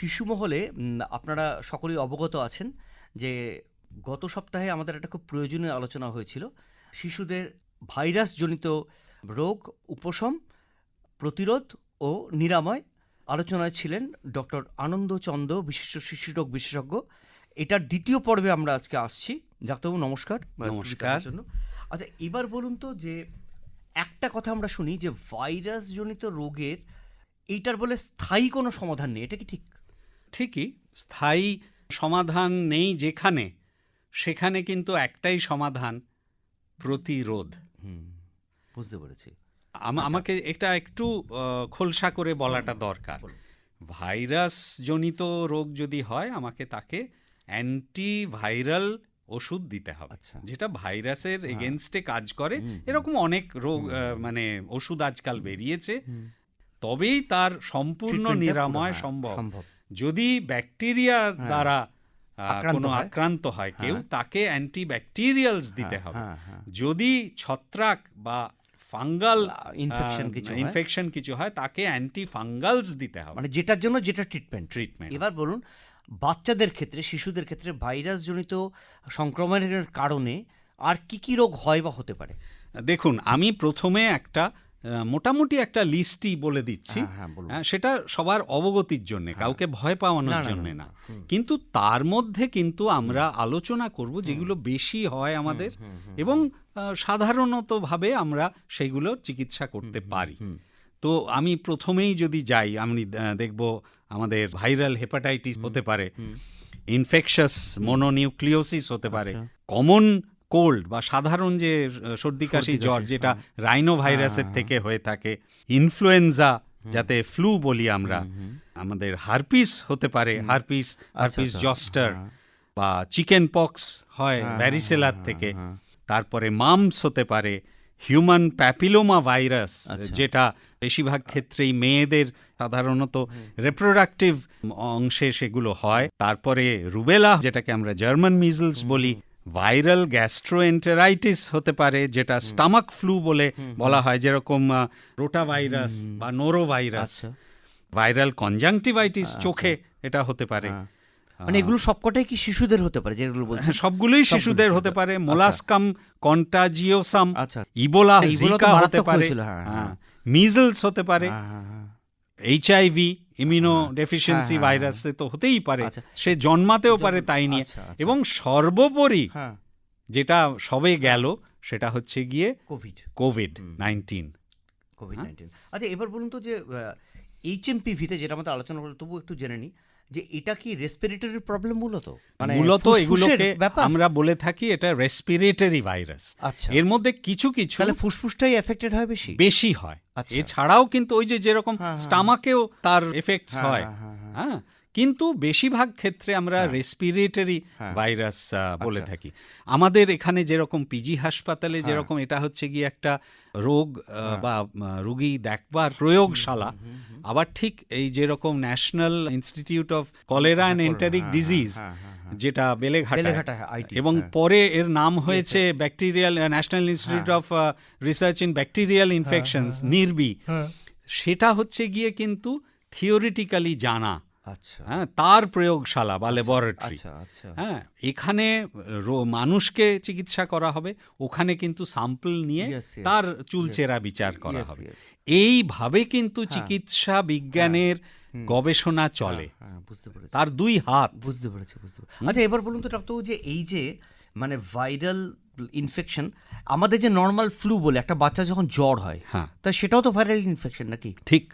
শিশু মহলে আপনারা সকলেই অবগত আছেন যে গত সপ্তাহে আমাদের একটা খুব প্রয়োজনীয় আলোচনা হয়েছিল। শিশুদের ভাইরাসজনিত রোগ উপশম প্রতিরোধ ও নিরাময় আলোচনায় ছিলেন ডক্টর আনন্দ চন্দ বিশিষ্ট শিশুরোগ বিশেষজ্ঞ। এটার দ্বিতীয় পর্বে আমরা আজকে আসছি। ডাক্তারবাবু নমস্কার। নমস্কার। জন্য। আচ্ছা এবার বলুন তো যে একটা কথা আমরা শুনি যে ভাইরাসজনিত রোগের এইটার বলে স্থায়ী কোনো সমাধান নেই এটা কি ঠিক? ঠিকই স্থায়ী সমাধান নেই যেখানে সেখানে কিন্তু একটাই সমাধান প্রতিরোধ। বুঝতে পেরেছি। আমাকে এটা একটু খোলসা করে বলাটা দরকার। ভাইরাস জনিত রোগ যদি হয় আমাকে তাকে অ্যান্টি ভাইরাল ওষুধ দিতে হবে আচ্ছা। যেটা ভাইরাসের এগেনস্টে কাজ করে। এরকম অনেক রোগ মানে ওষুধ আজকাল বেরিয়েছে। তবেই তার সম্পূর্ণ নিরাময় হ্যাঁ, সম্ভব। যদি ব্যাকটেরিয়ার দ্বারা কোনো আক্রান্ত হয় কেউ তাকে অ্যান্টিব্যাকটেরিয়ালস দিতে হ্যাঁ, হবে। হ্যাঁ, হ্যাঁ। যদি ছত্রাক বা ফাঙ্গাল infection কিছু ইনফেকশন কিছু হয় তাকে অ্যান্টি ফাঙ্গালস দিতে হবে। মানে যেটার জন্য যেটা ট্রিটমেন্ট ট্রিটমেন্ট এবার বলুন বাচ্চাদের ক্ষেত্রে শিশুদের ক্ষেত্রে ভাইরাসজনিত সংক্রমণের কারণে আর কি কি রোগ হয় বা হতে পারে? দেখুন আমি প্রথমে একটা মোটামুটি একটা লিস্টই বলে দিচ্ছি। হ্যাঁ, হ্যাঁ। হ্যাঁ, সেটা সবার অবগতির জন্য কাউকে ভয় পাওয়ানোর জন্য না, কিন্তু তার মধ্যে কিন্তু আমরা আলোচনা করব যেগুলো বেশি হয় আমাদের এবং সাধারণতভাবে আমরা সেগুলোর চিকিৎসা করতে পারি। তো আমি প্রথমেই যদি যাই আমি দেখব আমাদের ভাইরাল হেপাটাইটিস হতে পারে ইনফেকশাস মোনোনিউক্লিওসিস হতে পারে কমন কোল্ড বা সাধারণ যে সর্দি কাশি জ্বর যেটা রাইনো ভাইরাসের থেকে হয়ে থাকে ইনফ্লুয়েঞ্জা যাতে ফ্লু বলি আমরা আমাদের হারপিস হতে পারে হারপিস হারপিস জস্টার বা চিকেন পক্স হয় ব্যারিসেলার থেকে। তারপরে মামস হতে পারে হিউম্যান প্যাপিলোমা ভাইরাস যেটা বেশিরভাগ ক্ষেত্রেই মেয়েদের সাধারণত রিপ্রোডাক্টিভ অংশে সেগুলো হয়। তারপরে রুবেলা যেটাকে আমরা জার্মান মিজলস বলি ভাইরাল গ্যাস্ট্রোএন্টেরাইটিস হতে পারে যেটা স্টামাক ফ্লু বলে বলা হয় যেরকম রোটা ভাইরাস বা নোরো ভাইরাস আচ্ছা। ভাইরাল কনজাংটিভাইটিস চোখে এটা হতে পারে। মানে এগুলো সবকটাই কি শিশুদের হতে পারে যেগুলো বলছেন? হ্যাঁ, সবগুলোই শিশুদের হতে পারে। মোলাস্কাম কন্টাজিওসাম আচ্ছা। ইবোলা হ্যাঁ, জিকা হতে পারে। হ্যাঁ, হ্যাঁ। মিজলস হতে পারে। হ্যাঁ, হ্যাঁ, হ্যাঁ। এইচআইভি ইমিউনো ডেফিসিয়েন্সি হ্যাঁ, ভাইরাসে তো হতেই পারে। আচ্ছা। সে জন্মাতেও পারে তাই নিয়ে। আচ্ছা, আচ্ছা। এবং সর্বোপরি হ্যাঁ। যেটা সবে গেল সেটা হচ্ছে গিয়ে Covid. Covid nineteen. Covid nineteen. আচ্ছা এবার বলুন তো যে এইচ এম পিভিতে যেটা আমাদের আলোচনা করল তবু একটু জেনে নিই। যে এটা কি রেসপিরেটরি প্রবলেম মূলত? মানে মূলত এগুলোকে আমরা বলে থাকি এটা রেসপিরেটরি ভাইরাস আচ্ছা। এর মধ্যে কিছু কিছু তাহলে ফুসফুসটাই এফেক্টেড হয় বেশি? বেশি হয়। আচ্ছা। এছাড়াও কিন্তু ওই যে যেরকম হ্যাঁ, হ্যাঁ। স্টামাকেও তার এফেক্টস হ্যাঁ, হয় হ্যাঁ, হ্যাঁ, হ্যাঁ? কিন্তু বেশিরভাগ ক্ষেত্রে আমরা রেসপিরেটরি হ্যাঁ। ভাইরাস বলে আচ্ছা। থাকি। আমাদের এখানে যেরকম পিজি হাসপাতালে যেরকম এটা হচ্ছে গিয়ে একটা রোগ বা রুগী দেখবার প্রয়োগশালা আবার ঠিক এই যেরকম National Institute of Cholera and Enteric Disease হ্যাঁ, হ্যাঁ, হ্যাঁ। যেটা বেলেঘাটা হ্যাঁ, এবং হ্যাঁ। পরে এর নাম হয়েছে bacterial national institute of research in bacterial infections নির্বি সেটা হচ্ছে গিয়ে কিন্তু থিওরিটিক্যালি জানা। আচ্ছা। হ্যাঁ তার প্রয়োগশালা বা ল্যাবরেটরি আচ্ছা আচ্ছা। হ্যাঁ এখানে মানুষকে চিকিৎসা করা হবে ওখানে কিন্তু স্যাম্পল নিয়ে তার চুলচেরা বিচার করা হবে। এইভাবে কিন্তু চিকিৎসা বিজ্ঞানের গবেষণা চলে। হ্যাঁ বুঝতে পেরেছি। তার দুই হাত। বুঝতে পেরেছি বুঝতে পেরেছি। আচ্ছা এবার বলুন তো ডাক্তারবাবু যে এই যে মানে ভাইরাল ইনফেকশন আমাদের যে নর্মাল ফ্লু বলে একটা বাচ্চা যখন জ্বর হয় হ্যাঁ। তা সেটাও তো ভাইরাল ইনফেকশন নাকি? ঠিক।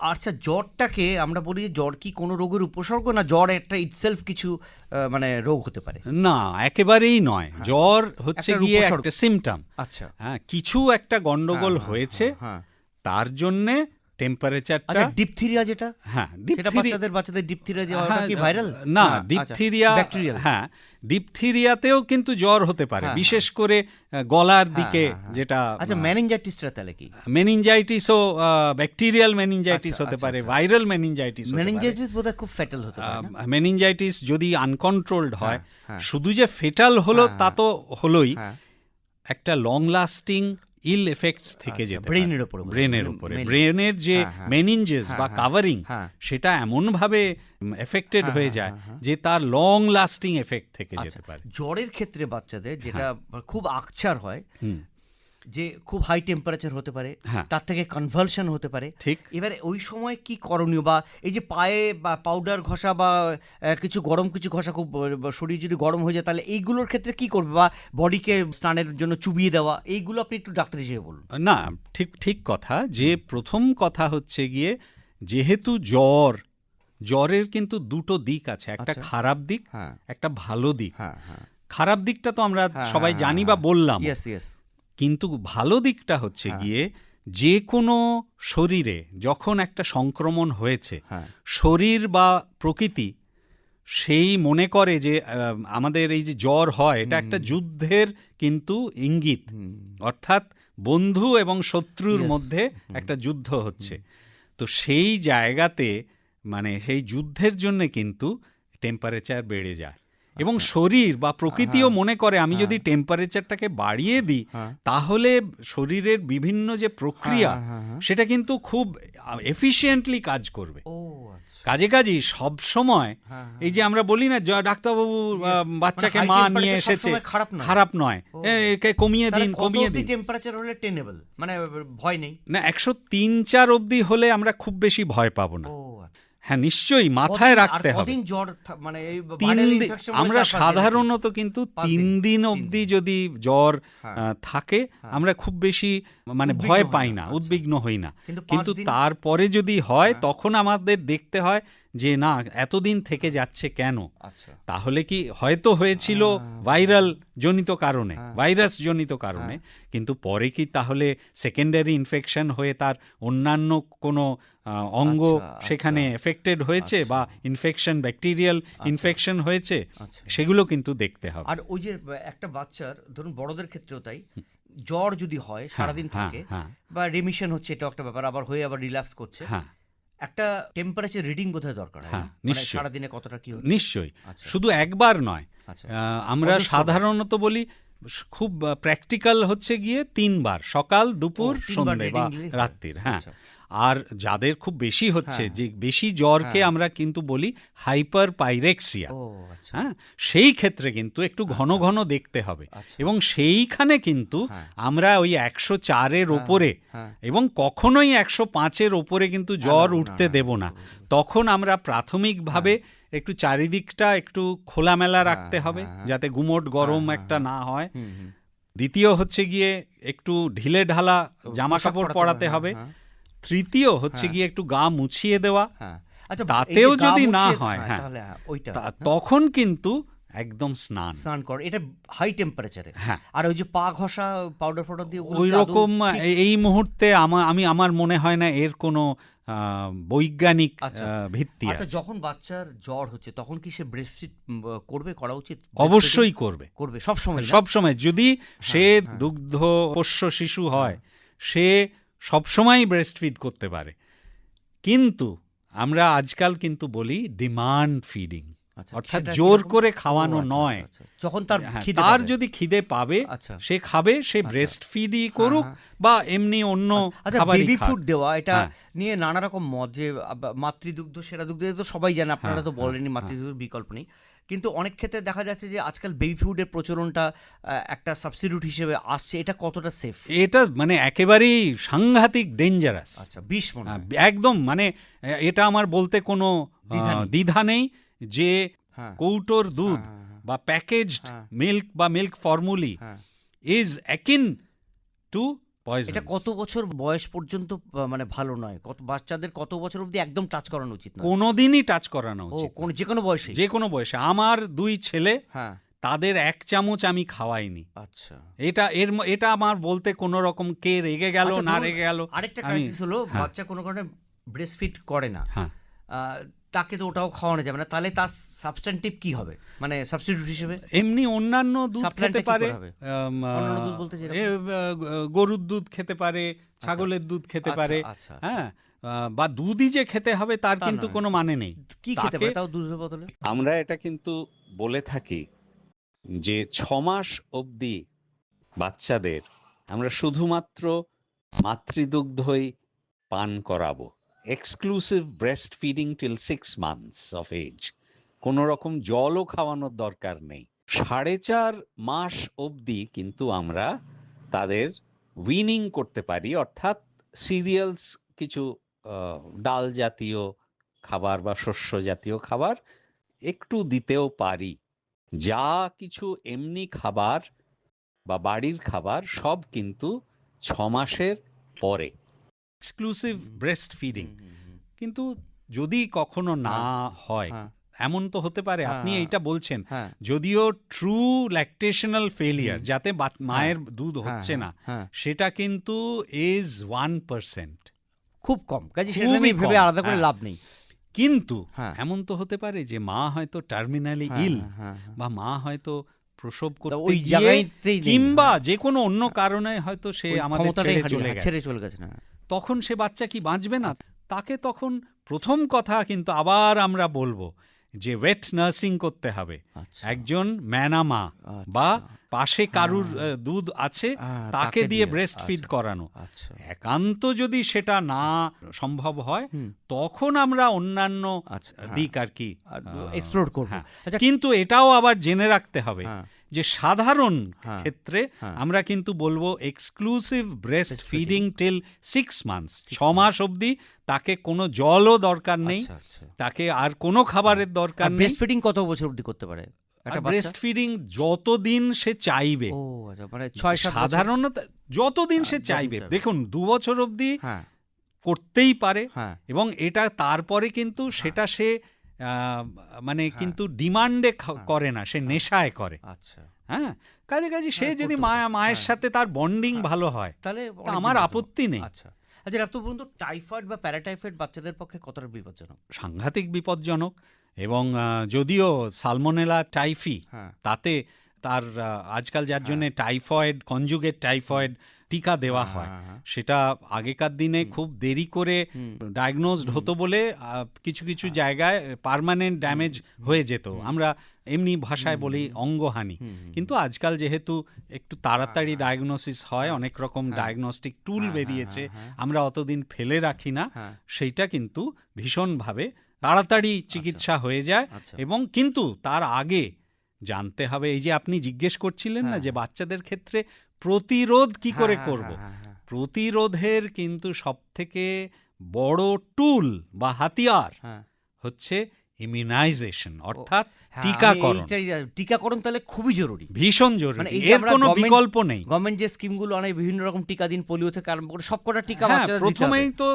আচ্ছা জ্বরটাকে আমরা বলি যে জ্বর কি কোনো রোগের উপসর্গ না জ্বর একটা ইটসেলফ কিছু মানে রোগ হতে পারে? না একেবারেই নয়। জ্বর হচ্ছে গিয়ে। একটা সিমটম আচ্ছা। হ্যাঁ কিছু একটা গন্ডগোল হয়েছে হ্যাঁ। তার জন্যে টেম্পারেচারটা আচ্ছা ডিপথিরিয়া যেটা? হ্যাঁ সেটা বাচ্চাদের বাচ্চাদের ডিপথিরিয়া যে কি হ্যাঁ, ভাইরাল না ডিপথিরিয়া ব্যাকটেরিয়াল হ্যাঁ ডিপথিরিয়াতেও কিন্তু জ্বর হতে পারে বিশেষ করে আহ, গলার দিকে যেটা আচ্ছা ম্যানিনজাইটিসটা তাহলে কি? মেনিনজাইটিসও ব্যাকটেরিয়াল মেনিনজাইটিস আচ্ছা, হতে আচ্ছা, পারে আচ্ছা। ভাইরাল মেনিনজাইটিস মেনিনজাইটিস বোধহয় খুব ফ্যাটাল হতে পারে মেনিনজাইটিস যদি আনকন্ট্রোলড হয় হ্যাঁ। শুধু যে ফেটাল হলো তা তো হলোই হ্যাঁ। একটা লং লাস্টিং ইল এফেক্টস থেকে আচ্ছা, যেতে brain-এর উপরে ব্রেনের উপরে। ব্রেনের যে হ্যাঁ, হ্যাঁ। মেনিনজেস হ্যাঁ, বা হ্যাঁ, কাভারিং হ্যাঁ। সেটা এমন ভাবে এফেক্টেড হ্যাঁ, হয়ে হ্যাঁ, যায় হ্যাঁ, হ্যাঁ। যে তার লং লাস্টিং এফেক্ট থেকে আচ্ছা, যেতে পারে জ্বরের ক্ষেত্রে বাচ্চাদের যেটা খুব আকছার হয় যে খুব হাই টেম্পারেচার হতে পারে হ্যাঁ। তার থেকে কনভালশন হতে পারে। ঠিক। এবারে ওই সময় কি করণীয়? বা এই যে পায়ে বা পাউডার ঘষা বা কিছু গরম কিছু ঘষা খুব শরীর যদি গরম হয়ে যায় তাহলে এইগুলোর ক্ষেত্রে কি করবে? বা বডিকে স্নানের জন্য চুবিয়ে দেওয়া এইগুলো আপনি একটু ডাক্তার হিসেবে বলুন। না ঠিক ঠিক কথা। যে প্রথম কথা হচ্ছে গিয়ে যেহেতু জ্বর জ্বরের কিন্তু দুটো দিক আছে। একটা আচ্ছা। খারাপ দিক হ্যাঁ। একটা ভালো দিক। হ্যাঁ খারাপ দিকটা তো আমরা সবাই জানি বা বললাম। কিন্তু ভালো দিকটা হচ্ছে হ্যাঁ। গিয়ে যে কোনো শরীরে যখন একটা সংক্রমণ হয়েছে হ্যাঁ। শরীর বা প্রকৃতি সেই মনে করে যে আমাদের এই যে জ্বর হয় এটা একটা যুদ্ধের কিন্তু ইঙ্গিত। অর্থাৎ বন্ধু এবং শত্রুর মধ্যে একটা যুদ্ধ হচ্ছে। তো সেই জায়গাতে মানে সেই যুদ্ধের জন্য কিন্তু টেম্পারেচার বেড়ে যায়। এবং আচ্ছা। শরীর বা প্রকৃতিও হ্যাঁ। মনে করে আমি হ্যাঁ। যদি টেম্পারেচারটাকে বাড়িয়ে দিই হ্যাঁ তাহলে শরীরের বিভিন্ন যে প্রক্রিয়া হ্যাঁ, হ্যাঁ, হ্যাঁ। সেটা কিন্তু খুব এফিশিয়েন্টলি কাজ করবে আচ্ছা কাজে কাজেই সব সময় হ্যাঁ, এই যে আমরা বলি না ডাক্তারবাবু বাচ্চাকে মানে মা নিয়ে এসেছে খারাপ নয়। কমিয়ে দিন কমিয়ে দিন টেম্পারেচার হলে টেনেবল মানে ভয় নেই না একশো তিন চার অবধি হলে আমরা খুব বেশি ভয় পাবো না। হ্যাঁ নিশ্চয়ই মাথায় রাখতে হবে। কদিন জ্বর মানে এই বলে আমরা সাধারণত কিন্তু তিন দিন, অবধি যদি জ্বর হ্যাঁ। থাকে আমরা খুব বেশি মানে ভয় পাই না, আচ্ছা। উদ্বিগ্ন হই না। কিন্তু তারপরে যদি হয় হ্যাঁ। তখন আমাদের দেখতে হয় যে না এতদিন থেকে যাচ্ছে কেন? আচ্ছা। তাহলে কি হয়তো হয়েছিল ভাইরাল জনিত কারণে ভাইরাস জনিত কারণে। কিন্তু পরে কি তাহলে সেকেন্ডারি ইনফেকশন হয়ে তার অন্যান্য কোনো অঙ্গ আচ্ছা, সেখানে এফেক্টেড হয়েছে বা ইনফেকশন ব্যাকটেরিয়াল ইনফেকশন হয়েছে আচ্ছা সেগুলো কিন্তু দেখতে হবে আর ওই যে একটা বাচ্চার ধরুন বড়দের ক্ষেত্রেও তাই জ্বর যদি হয় সারাদিন হ্যাঁ, থাকে হ্যাঁ। বা রেমিশন হচ্ছে এটা একটা ব্যাপার আবার হয়ে আবার রিল্যাক্স করছে হ্যাঁ একটা টেম্পারেচার রিডিং বোধহয় দরকার হ্যাঁ? মানে। সারাদিনে কতটা কি হচ্ছে নিশ্চয়ই আচ্ছা। শুধু একবার নয় আচ্ছা আমরা সাধারণত বলি খুব প্র্যাকটিক্যাল হচ্ছে গিয়ে তিনবার সকাল দুপুর তিনবার সন্ধে বা হয়। রাত্রির হ্যাঁ আচ্ছা। আর যাদের খুব বেশি হচ্ছে হ্যাঁ। যে বেশি জ্বরকে হ্যাঁ। আমরা কিন্তু বলি হাইপার পাইরেক্সিয়া আচ্ছা হ্যাঁ সেই ক্ষেত্রে কিন্তু একটু ঘন ঘন দেখতে হবে আচ্ছা। এবং সেইখানে কিন্তু হ্যাঁ। আমরা ওই একশো চারের ওপরে। এবং কখনোই একশো পাঁচের ওপরে কিন্তু জ্বর উঠতে দেব না তখন আমরা প্রাথমিকভাবে একটু চারিদিকটা একটু খোলামেলা রাখতে হবে। যাতে গুমোট গরম একটা না হয়। দ্বিতীয় হচ্ছে গিয়ে একটু ঢিলে ঢালা জামা কাপড় পরাতে হবে, তৃতীয় হচ্ছে গিয়ে একটু গা মুছিয়ে দেওয়া। হ্যাঁ। আচ্ছা তাতেও যদি না হয়, হ্যাঁ। তাহলে হ্যাঁ, ওইটা তখন কিন্তু একদম স্নান। স্নান কর এটা হাই টেম্পারেচারে হ্যাঁ। আর ওই যে পা ঘষা পাউডার ফাউডার দিয়ে ওই রকম এই মুহূর্তে আমার আমি আমার মনে হয় না এর কোনো বৈজ্ঞানিক আচ্ছা। ভিত্তি আচ্ছা যখন বাচ্চার জ্বর হচ্ছে তখন কি সে ব্রেস্টফিড করবে করা উচিত? অবশ্যই করবে। করবে সব সময় সব সময় যদি সে হ্যাঁ। দুগ্ধ পোষ্য শিশু হয়। সে সবসময় ব্রেস্ট ফিড করতে পারে। কিন্তু আমরা আজকাল কিন্তু বলি ডিমান্ড ফিডিং অর্থাৎ জোর করে খাওয়ানো নয়। যখন তার হ্যাঁ, তার যদি খিদে পাবে আচ্ছা। সে খাবে সে ব্রেস্ট ফিডই করুক হ্যাঁ। বা এমনি অন্য আচ্ছা বেবি ফুড দেওয়া এটা হ্যাঁ। নিয়ে নানা রকম মত যে মাতৃদুগ্ধ সেরা দুগ্ধ তো সবাই জানে আপনারা হ্যাঁ, তো বলেনি মাতৃদুগ্ধের বিকল্প নেই। কিন্তু অনেক ক্ষেত্রে দেখা যাচ্ছে যে আজকাল বেবি ফুডের প্রচলনটা একটা সাবস্টিটিউট হিসেবে আসছে এটা কতটা সেফ এটা মানে একেবারেই সাংঘাতিক ডেঞ্জারাস আচ্ছা বিষ মনে একদম মানে এটা আমার বলতে কোনো দ্বিধা নেই। যে হ্যাঁ। কৌটোর দুধ হ্যাঁ, হ্যাঁ, বা প্যাকেজড। মিল্ক বা milk formula is akin to এটা কত বছর বয়স পর্যন্ত মানে ভালো নয়। কত বাচ্চাদের কত বছর অবধি একদম টাচ করানো উচিত কোনোদিনই টাচ করানো উচিত কোন যে কোনো বয়সে। যে কোনো বয়সে। আমার দুই ছেলে হ্যাঁ। তাদের এক চামচ আমি খাওয়াইনি। আচ্ছা। এটা এর এটা আমার বলতে কোনো রকম কে রেগে গেল আচ্ছা, না রেগে গেল আরেকটা ক্রাইসিস হলো। বাচ্চা কোনো কারণে ব্রেস্ট ফিড করে না। হ্যাঁ। তাকে তো ওটাও খাওয়ানো যাবে না তাহলে তার সাবস্ট্যান্টিভ কি হবে? মানে সাবস্টিটিউট হিসেবে? এমনি অন্যান্য দুধ খেতে পারে অন্যান্য দুধ বলতে গরুর দুধ খেতে পারে ছাগলের দুধ খেতে আচ্ছা, পারে আচ্ছা, আচ্ছা। হ্যাঁ? বা দুধই যে খেতে হবে তার কিন্তু কোনো মানে নেই। কি খেতে পারে? তাও দুধের বদলে? আমরা এটা কিন্তু বলে থাকি যে ছ মাস অবধি বাচ্চাদের আমরা শুধুমাত্র মাতৃদুগ্ধই পান করাবো। Exclusive breast feeding till six months of age কোনো রকম জলও খাওয়ানোর দরকার নেই। সাড়ে চার মাস অবধি কিন্তু আমরা তাদের উইনিং করতে পারি। অর্থাৎ সিরিয়ালস কিছু ডাল জাতীয় খাবার বা শস্য জাতীয় খাবার একটু দিতেও পারি। যা কিছু এমনি খাবার বা বাড়ির খাবার সব কিন্তু ছ মাসের পরে। এক্সক্লুসিভ ব্রেস্ট ফিডিং কিন্তু যদি কখনো না হয় হ্যাঁ এমন তো হতে পারে আপনি হ্যাঁ। এইটা বলছেন হ্যাঁ যদিও ট্রু ল্যাকটেশনাল ফেলিয়ার যাতে মায়ের দুধ হ্যাঁ, হচ্ছে না হ্যাঁ সেটা কিন্তু ইজ ওয়ান পার্সেন্ট খুব কম কাজে সেটা ভেবে আলাদা করে হ্যাঁ। লাভ নেই কিন্তু হ্যাঁ। এমন তো হতে পারে যে মা হয়তো টার্মিনালি হ্যাঁ, ইল হ্যাঁ, হ্যাঁ। বা মা হয়তো প্রসব করতে ওই গিয়ে জায়গাতেই নেই। কিংবা হ্যাঁ। যে কোনো অন্য কারণে হয়তো সে আমাদের ক্ষমতাটাই ছেড়ে চলে হ্যাঁ, গেছে ছেড়ে চলে গেছে না তখন সে বাচ্চা কি বাঁচবে না? তাকে তখন প্রথম কথা কিন্তু আবার আমরা বলব যে ওয়েট নার্সিং করতে হবে। আচ্ছা। একজন ম্যানামা বা পাশে কারুর দুধ আছে হ্যাঁ, তাকে দিয়ে। ব্রেস্ট আচ্ছা, ফিড করানো। আচ্ছা। একান্ত যদি সেটা না সম্ভব হয় তখন আমরা অন্যান্য আচ্ছা। দিক আর কি এক্সপ্লোর করব। হ্যাঁ। আচ্ছা। কিন্তু এটাও আবার জেনে রাখতে হবে হ্যাঁ, যে সাধারণ হ্যাঁ, ক্ষেত্রে হ্যাঁ। আমরা কিন্তু বলব exclusive breast feeding till six months ছ মাস অবধি তাকে কোনো জলও দরকার নেই আচ্ছা আচ্ছা। তাকে আর কোনো খাবারের দরকার নেই। ব্রেস্ট ফিডিং কত বছর অবধি করতে পারে? একটা ব্রেস্ট ফিডিং যতদিন সে চাইবে। আচ্ছা মানে? সাধারণত যতদিন সে হ্যাঁ, চাইবে। দেখুন দু বছর অবধি হ্যাঁ। করতেই পারে হ্যাঁ। এবং এটা তারপরে কিন্তু সেটা সে মানে কিন্তু ডিমান্ডে হ্যাঁ। করে না সে নেশায় করে। আচ্ছা। হ্যাঁ? কাজে কাজে সে হ্যাঁ, যদি মায়া মায়ের হ্যাঁ। সাথে তার বন্ডিং হ্যাঁ। ভালো হয় তাহলে আমার আপত্তি নেই। আচ্ছা। আচ্ছা ডাক্তার বলুন তো টাইফয়েড বা প্যারাটাইফয়েড বাচ্চাদের পক্ষে কতটা বিপজ্জনক? সাংঘাতিক বিপজ্জনক এবং যদিও সালমোনেলা টাইফি হ্যাঁ। তাতে তার আজকাল যার জন্য টাইফয়েড কনজুগেট টাইফয়েড টিকা দেওয়া হয় হ্যাঁ, হ্যাঁ, সেটা আগেকার দিনে খুব দেরি করে হুম। ডায়াগনোজড হতো বলে কিছু কিছু জায়গায় পার্মানেন্ট ড্যামেজ হয়ে যেত। আমরা এমনি ভাষায় বলি অঙ্গহানি। কিন্তু আজকাল যেহেতু একটু তাড়াতাড়ি ডায়াগনোসিস হয় অনেক রকম হ্যাঁ। ডায়াগনস্টিক টুল হ্যাঁ, বেরিয়েছে হ্যাঁ, হ্যাঁ। আমরা অতদিন ফেলে রাখি না। হ্যাঁ। সেইটা কিন্তু ভীষণভাবে তাড়াতাড়ি চিকিৎসা হয়ে যায় আচ্ছা। এবং কিন্তু তার আগে জানতে হবে এই যে আপনি জিজ্ঞেস করছিলেন না হ্যাঁ, যে বাচ্চাদের ক্ষেত্রে প্রতিরোধ কি করে হ্যাঁ, করব? হ্যাঁ, হ্যাঁ, হ্যাঁ। প্রতিরোধের কিন্তু সবথেকে বড় টুল বা হাতিয়ার হ্যাঁ। হচ্ছে ইমিউনাইজেশন অর্থাৎ হ্যাঁ, টিকাকরণ। টিকাকরণ তাহলে খুবই জরুরি। ভীষণ মানে জরুরি এর কোনো বিকল্প নেই। গভর্নমেন্ট যে স্কিমগুলো আনে বিভিন্ন রকম টিকা দিন পোলিও থেকে আরম্ভ করে সবকটা টিকা হ্যাঁ প্রথমেই তো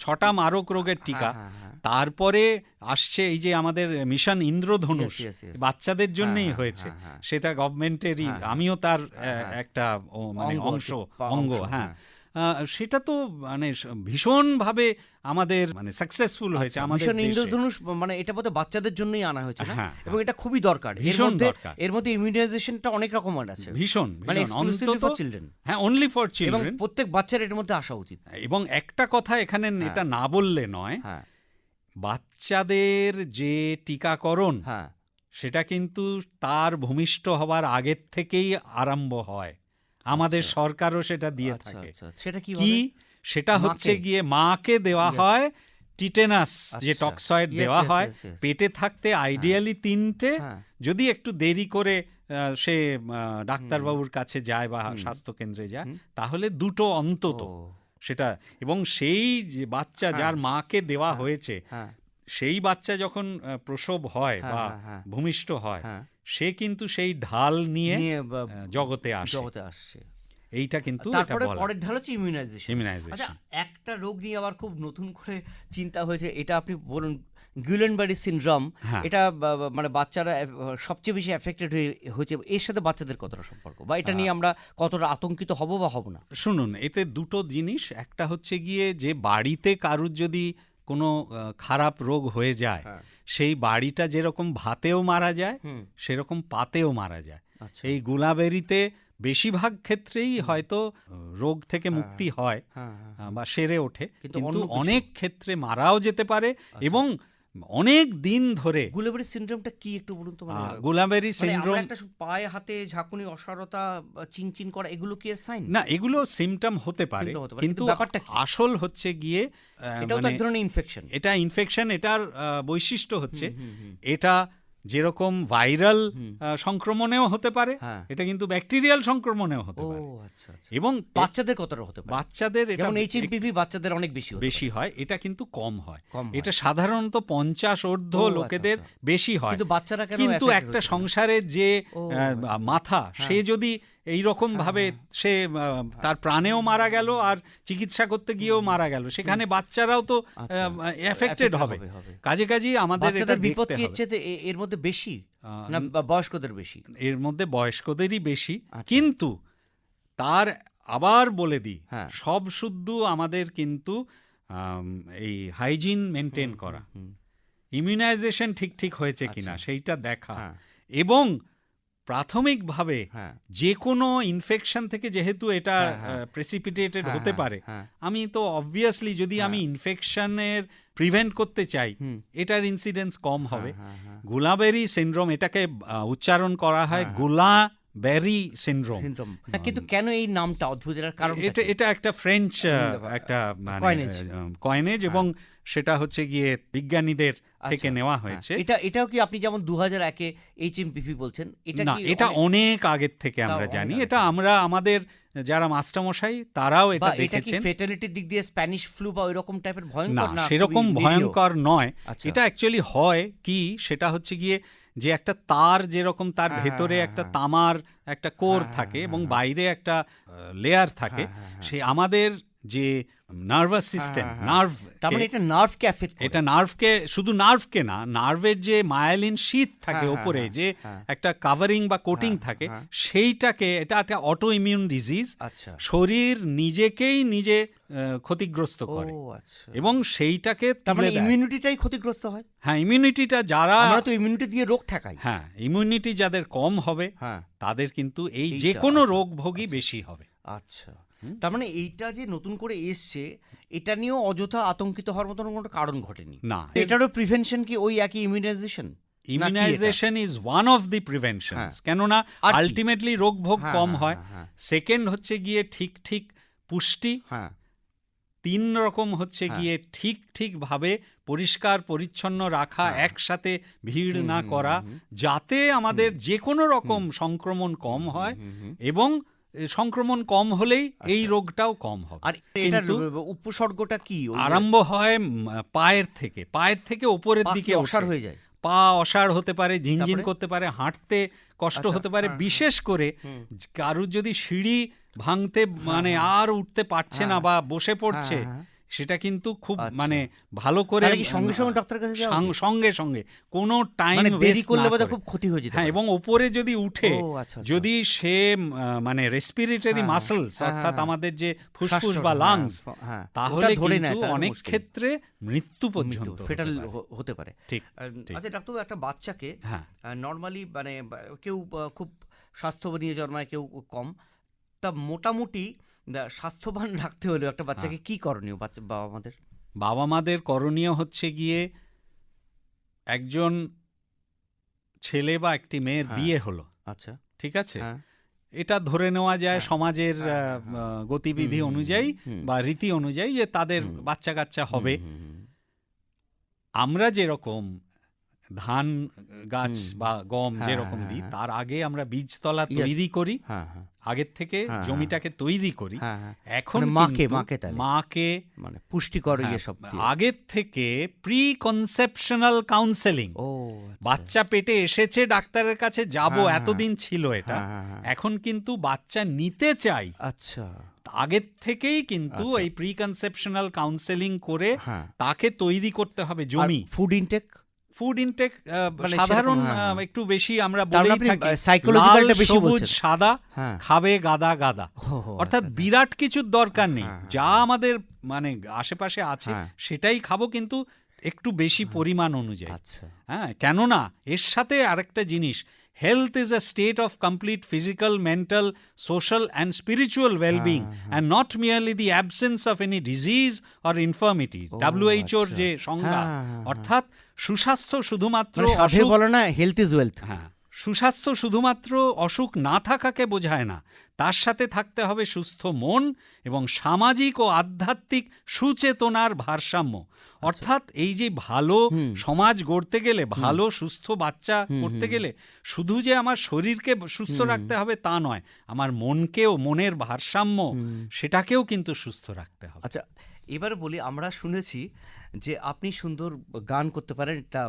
ছটা মারক রোগের টিকা। হ্যাঁ, হ্যাঁ, হ্যাঁ। তারপরে আসছে এই যে আমাদের মিশন ইন্দ্রধনুষ. বাচ্চাদের জন্যই হ্যাঁ, হয়েছে। হ্যাঁ, হ্যাঁ। সেটা গভর্নমেন্টেরই হ্যাঁ, হ্যাঁ। আমিও তার হ্যাঁ, হ্যাঁ। একটা মানে অংশ অঙ্গ হ্যাঁ। হ্যাঁ। সেটা তো মানে ভীষণভাবে আমাদের মানে সাকসেসফুল হয়েছে আমাদের ইন্দ্রধনুষ মানে এটা বোধহয় বাচ্চাদের জন্যই আনা হয়েছে না? হ্যাঁ, এবং এটা খুবই দরকার। ভীষণ দরকার। এর মধ্যে ইমিউনাইজেশনটা অনেক রকমের আছে। ভীষণ মানে এক্সক্লুসিভলি ফর চিলড্রেন হ্যাঁ অনলি ফর এবং চিলড্রেন প্রত্যেক বাচ্চার এর মধ্যে আসা উচিত। এবং একটা কথা এখানে এটা না বললে নয় হ্যাঁ। বাচ্চাদের যে টিকাকরণ হ্যাঁ। সেটা কিন্তু তার ভূমিষ্ঠ হবার আগের থেকেই আরম্ভ হয়। আমাদের আচ্ছা। সরকারও সেটা দিয়ে আচ্ছা থাকে। আচ্ছা। সেটা কি সেটা হচ্ছে গিয়ে মাকে দেওয়া হয় টিটেনাস যে। টক্সয়েড দেওয়া হয়. পেটে থাকতে আইডিয়ালি তিনটে। হ্যাঁ। যদি একটু দেরি করে সে ডাক্তারবাবুর কাছে যায় বা। স্বাস্থ্য কেন্দ্রে যায় তাহলে দুটো অন্তত। সেটা এবং সেই যে বাচ্চা হ্যাঁ। যার মাকে দেওয়া হ্যাঁ। হয়েছে হ্যাঁ। সেই বাচ্চা যখন প্রসব হয় বা। ভূমিষ্ঠ হয় সে কিন্তু সেই ঢাল নিয়ে জগতে আসে। জগতে আসছে এইটা কিন্তু তারপরে পরের ঢাল হচ্ছে ইমিউনাইজেশন আচ্ছা ইমিউনাইজেশন একটা রোগ নিয়ে আবার খুব নতুন করে চিন্তা হয়েছে এটা আপনি বলুন গুলেনবারি সিনড্রোম হ্যাঁ। এটা বা- বা- মানে বাচ্চারা সবচেয়ে বেশি এফেক্টেড হয়েছে এর সাথে বাচ্চাদের কতটা সম্পর্ক? বা এটা নিয়ে আমরা কতটা আতঙ্কিত হব বা হব না? শুনুন এতে দুটো জিনিস। একটা হচ্ছে গিয়ে যে বাড়িতে কারুর যদি কোনো খারাপ রোগ হয়ে যায় হ্যাঁ। সেই বাড়িটা যেরকম ভাতেও মারা যায় সেরকম পাতেও মারা যায়। আচ্ছা। এই গুলাবেরিতে বেশিরভাগ ক্ষেত্রেই হয়তো রোগ থেকে মুক্তি হয় হ্যাঁ হ্যাঁ। বা সেরে ওঠে। কিন্তু অনেক ক্ষেত্রে মারাও যেতে পারে এবং অনেক দিন ধরে। গুলাবেরি সিনড্রোমটা কি একটু বলুন তো? মানে গুলাবেরি মানে সিনড্রোম একটা পায়ে হাতে ঝাঁকুনি অসারতা চিনচিন করা এগুলো কি এর সাইন না এগুলো সিমটম হতে পারে। কিন্তু ব্যাপারটা? আসল হচ্ছে গিয়ে এটা এটাও তো মানে এক ধরনের ইনফেকশন এটা ইনফেকশন এটার বৈশিষ্ট্য হচ্ছে এটা যেরকম ভাইরাল সংক্রমণেও হতে পারে হ্যাঁ। এটা কিন্তু ব্যাকটেরিয়াল সংক্রমণেও হতে পারে। আচ্ছা আচ্ছা। এবং বাচ্চাদের কতটা হতে পারে। বাচ্চাদের যেমন এইচএমপিভি বাচ্চাদের অনেক বেশি বেশি হয় এটা কিন্তু কম হয়। এটা সাধারণত পঞ্চাশ অর্ধ আচ্ছা, লোকেদের। বেশি হয়। কিন্তু বাচ্চারা কেন কিন্তু একটা সংসারে সংসারের যে। মাথা সে যদি এই রকম ভাবে সে তার প্রাণেও মারা গেল আর চিকিৎসা করতে গিয়েও মারা গেল। সেখানে বাচ্চারাও তো আচ্ছা। এফেক্টেড হবে। হবে, হবে। কাজে আমাদের এটা বিপদ কি হচ্ছে এর মধ্যে বেশি না বয়স্কদের বেশি? এর মধ্যে বয়স্কদেরই বেশি। আচ্ছা। কিন্তু তার আবার বলে দিই হ্যাঁ। সব শুদ্ধ আমাদের কিন্তু এই হাইজিন মেনটেন করা। ইমিউনাইজেশন ঠিক ঠিক হয়েছে কিনা আচ্ছা। সেইটা দেখা। হ্যাঁ। এবং প্রাথমিকভাবে হ্যাঁ। যে কোনো ইনফেকশন থেকে যেহেতু এটা হ্যাঁ, হ্যাঁ। প্রেসিপিটেটেড হ্যাঁ, হতে হ্যাঁ, পারে হ্যাঁ। আমি তো অবভিয়াসলি যদি আমি ইনফেকশনের প্রিভেন্ট করতে চাই এটার ইনসিডেন্স কম হবে। গোলাবেরি সিন্ড্রোম এটাকে উচ্চারণ করা হয়। গুলা বেরি সিনড্রোম Syndrome। হ্যাঁ, কিন্তু কেন এই নামটা অদ্ভুত এটার কারণ এটা এটা একটা ফ্রেঞ্চ একটা মানে coinage। কয়েনেজ এবং সেটা হচ্ছে গিয়ে বিজ্ঞানীদের থেকে আচ্ছা, নেওয়া হ্যাঁ। হয়েছে। এটা এটাও কি আপনি যেমন দু হাজার একে এইচএমপিভি বলছেন এটা না এটা অনেক- আগের থেকে আমরা জানি। এটা আমরা আমাদের যারা মাস্টারমশাই তারাও এটা বা এটা কি দেখেছেন। ফেটালিটির দিক দিয়ে স্প্যানিশ ফ্লু বা ওইরকম টাইপের ভয়ঙ্কর না সেরকম ভয়ঙ্কর নয়। আচ্ছা। এটা অ্যাকচুয়ালি হয় কি সেটা হচ্ছে গিয়ে যে একটা তার যেরকম তার হ্যাঁ, ভেতরে হ্যাঁ, একটা হ্যাঁ। তামার একটা কোর থাকে এবং। বাইরে একটা লেয়ার থাকে। সে আমাদের যে নার্ভাস সিস্টেম হ্যাঁ, হ্যাঁ। নার্ভ তার মানে এটা নার্ভকে অ্যাফেক্ট এটা নার্ভকে শুধু নার্ভকে না নার্ভের যে মায়ালিন শীত থাকে হ্যাঁ, ওপরে যে। একটা কাভারিং বা কোটিং থাকে। সেইটাকে এটা একটা অটো ইমিউন ডিজিজ আচ্ছা। শরীর নিজেকেই নিজে ক্ষতিগ্রস্ত করে। আচ্ছা। এবং সেইটাকে তার মানে ইমিউনিটিটাই ক্ষতিগ্রস্ত হয়? হ্যাঁ ইমিউনিটিটা যারা আমরা তো ইমিউনিটি দিয়ে রোগ ঠেকাই। হ্যাঁ ইমিউনিটি যাদের কম হবে হ্যাঁ। তাদের কিন্তু এই যে কোনো আচ্ছা, রোগ ভোগই বেশি হবে। আচ্ছা। তার মানে এইটা যে নতুন করে এসছে এটা নিয়েও অযথা আতঙ্কিত হওয়ার মতন কোনো কারণ ঘটেনি। না। এটারও প্রিভেনশন কি ওই একই immunisation immunisation is one of the prevention হ্যাঁ। কেননা আলটিমেটলি রোগ ভোগ হ্যাঁ, কম হ্যাঁ, হয়। হ্যাঁ, হ্যাঁ। সেকেন্ড হচ্ছে গিয়ে ঠিক ঠিক পুষ্টি। হ্যাঁ। তিন রকম হচ্ছে হ্যাঁ। গিয়ে ঠিক ঠিক ভাবে পরিষ্কার পরিচ্ছন্ন রাখা হ্যাঁ। একসাথে ভিড় না করা যাতে আমাদের যে কোনো রকম সংক্রমণ কম হয়। এবং সংক্রমণ কম হলেই এই আচ্ছা। রোগটাও কম হবে। আর কিন্তু উপসর্গটা কি? আরম্ভ হয় পায়ের থেকে। পায়ের থেকে ওপরের দিকে অসার হয়ে যায়? পা অসাড় হতে পারে ঝিনঝিন করতে পারে হাঁটতে কষ্ট আচ্ছা, হতে পারে। হ্যাঁ, বিশেষ করে কারুর যদি সিঁড়ি ভাঙতে মানে আর উঠতে পারছে না হ্যাঁ। বা বসে পড়ছে হ্যাঁ, হ্যাঁ। সেটা কিন্তু খুব আচ্ছা। মানে ভালো করে সঙ্গে সঙ্গে ডাক্তারের কাছে সঙ্গ-? সঙ্গে কোনো টাইম মানে দেরি করলে বোধহয় খুব ক্ষতি হয়ে যেতে হ্যাঁ এবং ওপরে যদি উঠে আচ্ছা, আচ্ছা। যদি সে মানে রেসপিরেটরি হ্যাঁ, মাসলস হ্যাঁ, অর্থাৎ হ্যাঁ। আমাদের যে ফুসফুস বা হ্যাঁ, লাংস হ্যাঁ। তাহলে ধরে কিন্তু অনেক ক্ষেত্রে মৃত্যু পর্যন্ত ফেটাল হতে পারে। ঠিক। আচ্ছা ডাক্তার একটা বাচ্চাকে হ্যাঁ নর্মালি মানে কেউ খুব স্বাস্থ্য নিয়ে জন্মায় কেউ কম তা মোটামুটি স্বাস্থ্যবান রাখতে হলেও একটা বাচ্চাকে হ্যাঁ। কি করণীয় বাচ্চা বাবা মাদের বাবা মাদের করণীয় হচ্ছে গিয়ে একজন ছেলে বা একটি মেয়ের হ্যাঁ। বিয়ে হলো। আচ্ছা। ঠিক আছে? হ্যাঁ। এটা ধরে নেওয়া যায়। সমাজের গতিবিধি অনুযায়ী বা রীতি অনুযায়ী যে তাদের বাচ্চা কাচ্চা হবে। আমরা যেরকম ধান গাছ বা গম হ্যাঁ, যেরকম হ্যাঁ, দিই হ্যাঁ। তার আগে আমরা বীজতলা. তৈরি করি আগের থেকে। জমিটাকে তৈরি করি। এখন মানে মাকে, মাকে মাকে মানে পুষ্টিকর ইয়ে সব আগের থেকে প্রি কনসেপশনাল কাউন্সেলিং ও বাচ্চা পেটে এসেছে ডাক্তারের কাছে যাব এতদিন ছিল এটা। এখন কিন্তু বাচ্চা নিতে চাই। আচ্ছা। আগের থেকেই কিন্তু আচ্ছা। এই প্রি কনসেপশনাল কাউন্সেলিং করে তাকে তৈরি করতে হবে জমি। ফুড ইনটেক ফুড ইনটেক মানে সাধারণ হ্যাঁ, একটু বেশি আমরা মানে বলেই থাকি। আহ, psychological লাল, টা বেশি বলছেন। সাদা হ্যাঁ। খাবে গাদা গাদা। ও, অর্থাৎ আচ্ছা, আচ্ছা। বিরাট কিছুর দরকার নেই। হ্যাঁ, হ্যাঁ, যা আমাদের মানে আশেপাশে আছে হ্যাঁ। সেটাই খাব কিন্তু একটু বেশি পরিমাণ অনুযায়ী। আচ্ছা। হ্যাঁ কেননা এর সাথে আরেকটা জিনিস health is a state of complete physical mental social and spiritual wellbeing and not merely the absence of any disease or infirmity ডাব্লিউএইচওর আচ্ছা। যে সংজ্ঞা হ্যাঁ, হ্যাঁ, হ্যাঁ। অর্থাৎ সুস্বাস্থ্য শুধুমাত্র মানে সাধে বলে না হেলথ ইজ ওয়েলথ হ্যাঁ। সুস্বাস্থ্য শুধুমাত্র অসুখ না থাকাকে বোঝায় না। তার সাথে থাকতে হবে সুস্থ মন এবং সামাজিক ও আধ্যাত্মিক সুচেতনার ভারসাম্য। অর্থাৎ এই যে ভালো সমাজ গড়তে গেলে ভালো সুস্থ বাচ্চা করতে গেলে শুধু যে আমার শরীরকে সুস্থ রাখতে হবে তা নয় আমার মনকেও মনের ভারসাম্য সেটাকেও কিন্তু সুস্থ রাখতে হবে। আচ্ছা এবার বলি আমরা শুনেছি যে আপনি সুন্দর গান করতে পারেন তা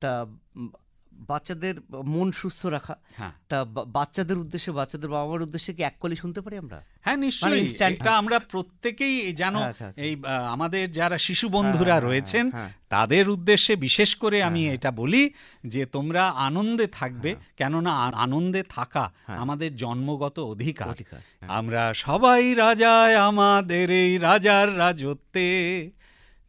তা বাচ্চাদের মন সুস্থ রাখা। হ্যাঁ। তা বাচ্চাদের উদ্দেশ্যে বাচ্চাদের বাবা মার উদ্দেশ্যে কি এক কলি শুনতে পারি আমরা? হ্যাঁ নিশ্চয়ই। এটা আমরা প্রত্যেকেই জানো হ্যাঁ, আচ্ছা। এই আমাদের যারা শিশু বন্ধুরা হ্যাঁ, রয়েছেন হ্যাঁ। তাদের উদ্দেশ্যে বিশেষ করে আমি এটা বলি যে তোমরা আনন্দে থাকবে হ্যাঁ। কেননা আনন্দে থাকা আমাদের জন্মগত অধিকার। আমরা সবাই রাজায় আমাদের এই রাজার রাজত্বে।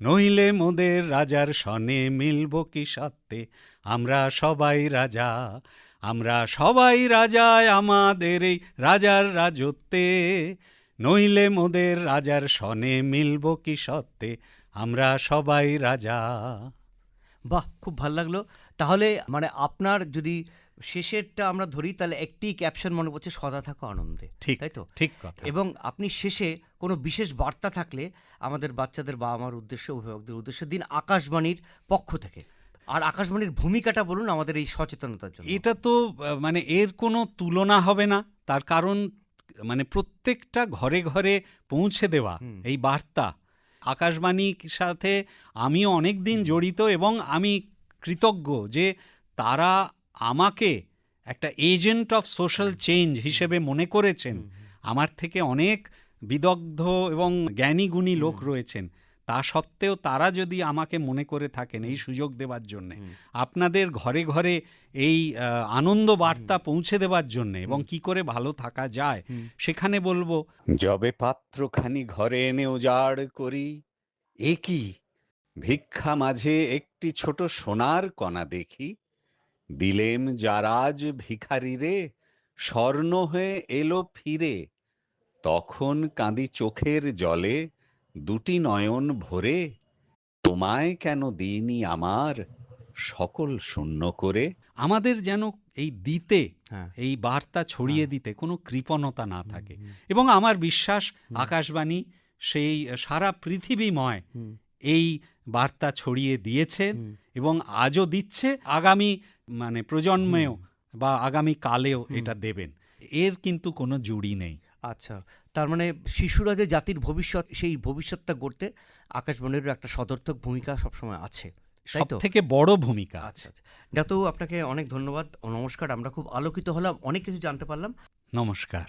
নইলে মোদের রাজার সনে মিলব কি সত্ত্বে আমরা সবাই রাজা, আমরা সবাই রাজায় আমাদের এই রাজার রাজত্বে। নইলে মোদের রাজার সনে মিলব কি সত্ত্বে আমরা সবাই রাজা। বাহ, খুব ভালো লাগল। তাহলে মানে আপনার যদি শেষেরটা আমরা ধরি তাহলে একটি ক্যাপশন মনে পড়ছে সদা থাকো আনন্দে ঠিক তাই তো? ঠিক কথা। এবং আপনি শেষে কোনো বিশেষ বার্তা থাকলে আমাদের বাচ্চাদের বাবা মার উদ্দেশ্যে অভিভাবকদের উদ্দেশ্যে দিন আকাশবাণীর পক্ষ থেকে। আর আকাশবাণীর ভূমিকাটা বলুন আমাদের এই সচেতনতার জন্য। এটা তো মানে এর কোনো তুলনা হবে না। তার কারণ মানে প্রত্যেকটা ঘরে ঘরে পৌঁছে দেওয়া এই বার্তা। আকাশবাণীর সাথে আমিও অনেক দিন জড়িত এবং আমি কৃতজ্ঞ যে তারা আমাকে একটা এজেন্ট অফ সোশ্যাল চেঞ্জ হিসেবে মনে করেছেন। আমার থেকে অনেক বিদগ্ধ এবং জ্ঞানী গুণী লোক রয়েছেন। তা সত্ত্বেও তারা যদি আমাকে মনে করে থাকেন এই সুযোগ দেওয়ার জন্য আপনাদের ঘরে ঘরে এই আনন্দ বার্তা পৌঁছে দেওয়ার জন্য এবং কি করে ভালো থাকা যায় সেখানে বলব যবে পাত্রখানি ঘরে এনে উজাড় করি এ কি ভিক্ষা মাঝে একটি ছোট সোনার কণা দেখি দিলেম যারাজ ভিখারি রে স্বর্ণ হয়ে এলো ফিরে। তখন কাঁদি চোখের জলে দুটি নয়ন ভরে তোমায় কেন দিইনি আমার সকল শূন্য করে? আমাদের যেন এই দিতে হ্যাঁ। এই বার্তা ছড়িয়ে দিতে কোনো কৃপণতা না থাকে। এবং আমার বিশ্বাস আকাশবাণী সেই সারা পৃথিবীময় এই বার্তা ছড়িয়ে দিয়েছে এবং আজও দিচ্ছে। আগামী মানে প্রজন্মেও বা আগামী কালেও এটা দেবেন। এর কিন্তু কোনো জুড়ি নেই। আচ্ছা তার মানে শিশুরা যে জাতির ভবিষ্যৎ সেই ভবিষ্যৎটা গড়তে আকাশবাণীরও একটা সদর্থক ভূমিকা সবসময় আছে সব থেকে বড় ভূমিকা আচ্ছা আচ্ছা। ডাক্তারবাবু আপনাকে অনেক ধন্যবাদ। নমস্কার আমরা খুব আলোকিত হলাম অনেক কিছু জানতে পারলাম। নমস্কার।